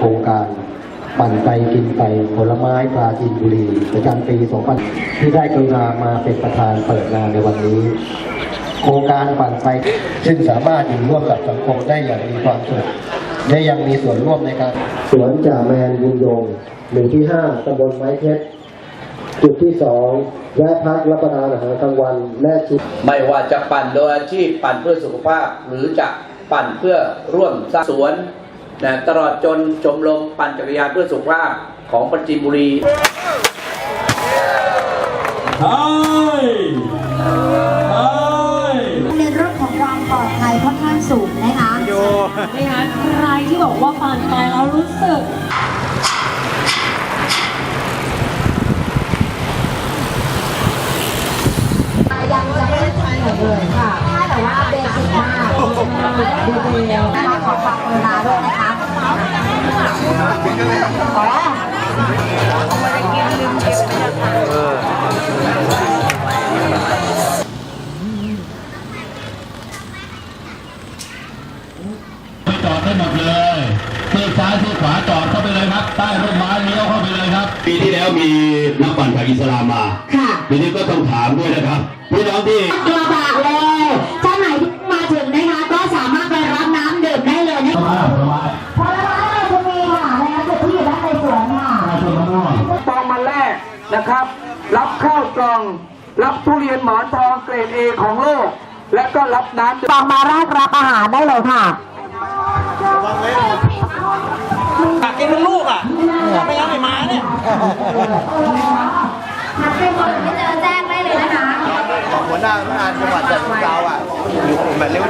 โครงการปั่นไปกินไปผลไม้ปลาจีนบุรีประจำปี2000ที่ได้กรุณามาเป็นประธานเปิดงานในวันนี้ โครงการปั่นไปซึ่งสามารถอยู่ร่วมกับสังคมได้อย่างมีความสุขได้ยังมีส่วนร่วมในการสวนจ่าแมนยิงยงหมู่ที่5ตำบลไม้เพชรจุดที่2แวะพักรับประทานอาหารกลางวันและชิมไม่ว่าจะปั่นโดยอาชีพปั่นเพื่อสุขภาพ หรือจะปั่นเพื่อร่วมสร้างสวน นะตลอดจนชมรมปั่นจักรยานเพื่อสุขภาพของปราจีนบุรีใช่ใช่ในเรื่องของความปลอดภัยค่อนข้างสูงนะคะนะคะใครที่บอกว่าปั่นไปแล้วรู้สึกยังจะไม่ได้ใช้เลยค่ะแต่ว่าเบสิกมาก ดีเทลนะคะขอความกรุณาด้วยนะคะขอจอดได้หมดเลยซีกซ้ายซีกขวาจอดเข้าไปเลยครับ ใต้ร่มไม้เลี้ยวเข้าไปเลยครับ ปีที่แล้วมีนักปั่นจากอิสลามมา ค่ะ ปีนี้ก็ต้องถามด้วยนะครับ พี่น้องที่กระบะ มาผลไม้ผลไม้เราจะมีค่ะนะคะจุดที่อยู่ด้านในสวนค่ะต้นมะม่วงตองมาแรกนะครับ รับข้าวกล่อง รับทุเรียนหมอนทองเกรดเอของโลก และก็รับน้ำดื่มฟังมาแรกรับอาหารได้เลยค่ะอยากกินเป็นลูกอะไม่งั้นไม่มาเนี่ยทักไปหมดไม่เจอแจ้งได้เลยนะคะหัวหน้าพนักงานจังหวัดจันทร์ดาวอะอยู่แบบเร็ว